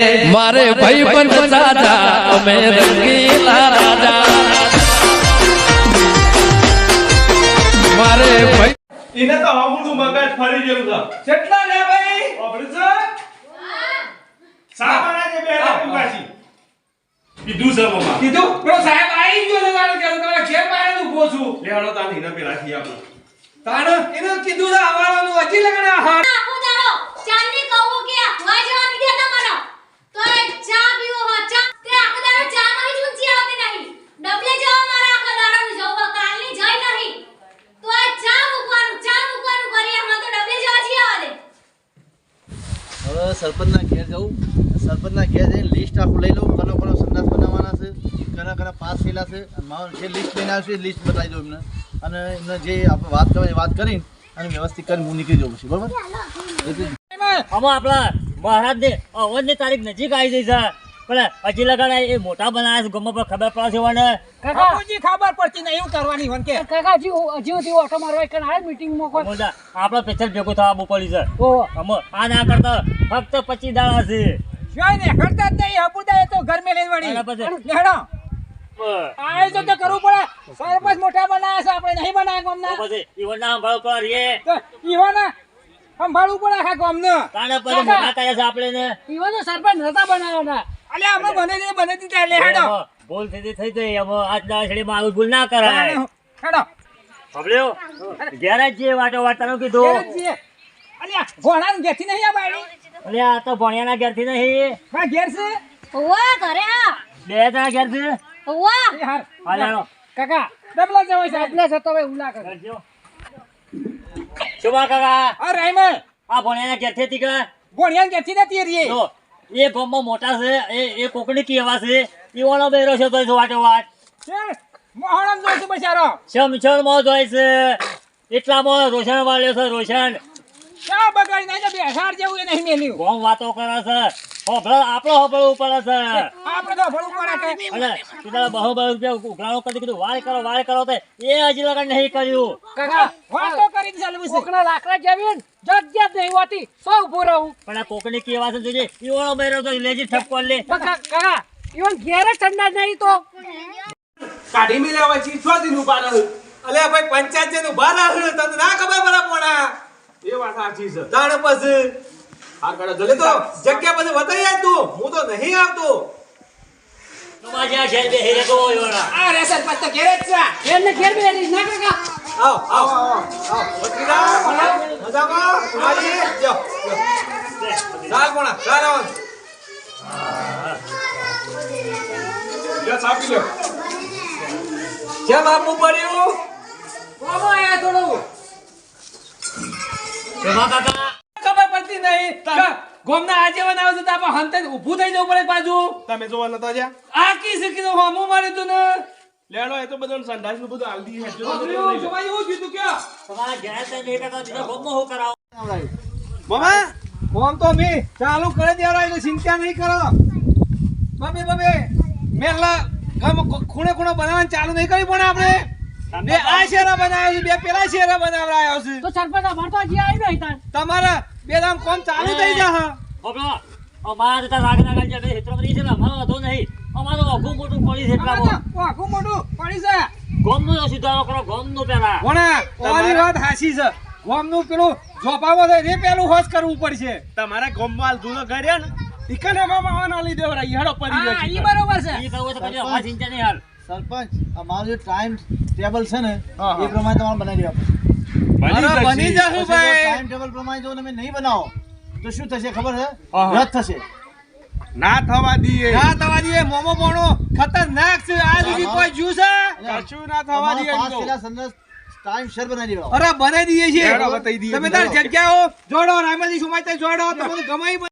મારે ભાઈ પણ સાજા અમે રંગીલા રાજા. મારે ભાઈ એને તો હમણાં મગજ ફરી ગયું છે. કેટલા લે ભાઈ? ઓબળી છે સામાના જે બે લાખ પાછી કીધું છે મમ્મા કીધું? પેલો સાહેબ આવી ગયો છે તારે કે તારે ઘેર પાડે તું પોછું લેવાનો તાન હીરા પેલા થી આપણે તાણ એને કીધું છે આવવાનું હજી લગન હા આખો દાડો ચાંદની કહું કે હવા જવા નહીં દેતા મને તો એ ચા પીવો હો ચા તે આખો દાડો ચા માં જ ઊંચી આવતી નહીં ડબલે જવા મારા આખો દાડો ની જવા કાલની જઈ નહીં તો એ ચા મૂકવાનું ચા મૂકવાનું કરી એમાં તો ડબલે જવા જી આવા દે હવે સરપંચના ઘેર જવું. સરપંચના ઘેર જઈને લિસ્ટ આખું લઈ લઉં કનો કનો સંદાસ બનાવવાના છે, કના કના પાસ થયેલા છે. મારો જે લિસ્ટ લઈને આવશે એ લિસ્ટ બતાવી દઉં એમને. અને એમને જે આપણે વાત કરવાની વાત કરીને અને વ્યવસ્થિત કરીને હું નીકળી જવું છું બરાબર? એટલે આમાં આપણા મહારાજને અવનની તારીખ નજીક આવી જઈ છે. પણ હજી લગાડ એ મોટા બનાવ્યા છે ગમે પર ખબર પડે છે મને. કાકાજી ખબર પડતી નહીં એવું કરવાની વન કે. કાકાજી હજી સુધી ઓટો મારવા એક મીટિંગ મીટિંગમાં કોઈ મોટા આપણો પેચર ભેગો થવા બહુ પડી છે. ઓ અમે આ ના કરતા ફક્ત પચીસ દાડા છે. જોઈ ને કરતા જ નહીં એ તો ઘર મે લઈ વળી લેડો આયોજન તો કરવું પડે. સરપંચ મોટા બનાવ્યા છે આપણે નહીં બનાવ્યા ગમના. પછી ઈવન ના સંભાળવું પડે ઈવાના સંભાળવું પડે આખા ગામને. તાણે પછી મોટા કર્યા છે આપણે ને ઈવન સરપંચ નતા બનાવવાના. અલે અમે બને છે બને દીધા લે હેડો. ભૂલ થઈ થઈ ગઈ. અમે આજ દાડા માં આવી ભૂલ ના કરાય. હેડો. સાંભળ્યો? ઘેર જે વાટો વાત કીધો. કીધું ભોણા ને ઘેરથી નહીં આ બાયડી? અલે આ તો ભણિયાના ઘેરથી નહીં. હા ઘેર છે? ઓવા ઘરે આ. બે જણા ઘેરથી ઓવા હાર. હાલ્યાનો કાકા ડબલા જવાય સાહેબ એટલે જતો ભાઈ ઉલા કર. જો. શુભા કાકા? અરે રાઈમે આ ભણિયાના ઘેરથી કે? ભોળિયા ઘેરથી નથી રે જો. એ ભમમાં મોટા છે એ એ કોકણી કેવા છે? ઈવાનો બેરો છે તો વાટો વાટ મોહણમ જોઈશું બચારો. સમછણમાં જોઈ છે. એટલામાં રોશન વાળ્યો છે રોશન. શા બગાડી નાખે બેસાડ જેવું એ નહીં મેલ્યું. ગોમ વાતો કરે છે. હોભળો આપણો હોભળવું પડે છે. આપણે તો ભણવું પડે કે અને કીધા બહુ બહુ રૂપિયા ઉઘરાણો કરી કીધું વાળ કરો વાળ કરો તે એ હજી લગન નહીં કર્યું. કાકા કરી છે. કોકના લાકડા જેવી ને જત જત નહીં હોતી. સો ઊભો રહું. પણ આ કોકણી કેવા છે જોજે ઈવાનો બેરો તો લેજી ઠપકો લે. કાકા ઈવન ઘેર ઠંડા નહીં તો? કાઢી મેલ્યા પછી છ દિન ઊભા રહે. અલે ભાઈ પંચાયત જઈને બહાર રહે તને ના ખબર પડે પોણા? એ વાત સાચી છે. તાણ પછી આગળ જલે તો જગ્યા પછી વધારી આય તું. હું તો નહીં આવતો. ઘેર આ રે સરપંચ તો જ છે ઘેર ને ઘેર બેરી ના કાકા. આવ આવ આવ. વકીલા મજામાં? મારી જો ચાલ પોણા ચાલ આવ લે સાપી લ્યો. જેમ આપવું પડ્યું. કોમો આયા થોડું. કાકા. પડતી નહીં ગોમના આજીવન આવે તો આપણે હંતે ઊભું થઈ જવું પડે પાછું. તમે જોવા નતા જ્યાં? આ કી શીખી તો હમું માર્યું તું ને. લેડો એ તો બધું સંડાસનું બધું આલદી હે જો. જોવાય એવું કીધું કે. તમારા ઘેર તે બેટા તો બીજા ગામમાં શું કરાવો? મમ્મા ફોન તો મે ચાલુ કરી દેવાય એટલે ચિંતા નહીં કરો. મમ્મી મમ્મી મેલા ગમ ખૂણે ખૂણે બનાવવાનું ચાલુ નહીં કરી પણ આપણે. બે આ શેરા બનાવ્યો છે બે પેલા શેરા બનાવડાયો છે. તો સરપંચ અમાર તો હજી આવી નહીં તાન તમારા બે દામ કોમ ચાલુ થઈ જા હોભળો, અમારે તો રાગના ગાંઠિયા બે ક્ષેત્રમાં કરી છે ને, અમારો વાંધો નહીં. અમારું આઘું મોટું પડી છે એટલામાં. આખું મોટું પડી છે. ગામનો સુધારો કરો, ગામનો પેલા. વણા તમારી વાત હાસી છે. ગોમનું પેલું જોપાવો છે રે પેલું હોશ કરવું પડશે. તમારા ગોમ માલ જૂનો કર્યા ને? ઈકને મામા આના લીધે વરાઈ હેડો પડી હા ગયો ઈ બરોબર છે. ઈ કહું તો પછી અમારે ચિંતા નહીં હાલ. સરપંચ આ મારું જે ટાઈમ ટેબલ છે ને હા, હા. એ પ્રમાણે તમારે બનાવી અરે બની જશું ભાઈ. ટાઈમ ટેબલ પ્રમાણે જો તમે નહીં બનાવો તો શું થશે ખબર છે. રદ થશે. ના થવા દઈએ. ના તમારી મોમો પોણો ખતરનાક છે. આ દીધી કોઈ જ્યુ છે કશું ના થવા દઈએ પાંચ તો. પેલા સંદેશ ટાઈમ શેર બનાવી દેવા અરે બને દઈએ છીએ. તમે તાર જગ્યાઓ જોડો રામજી સુમાઈ જોડો. તમે ગમાઈ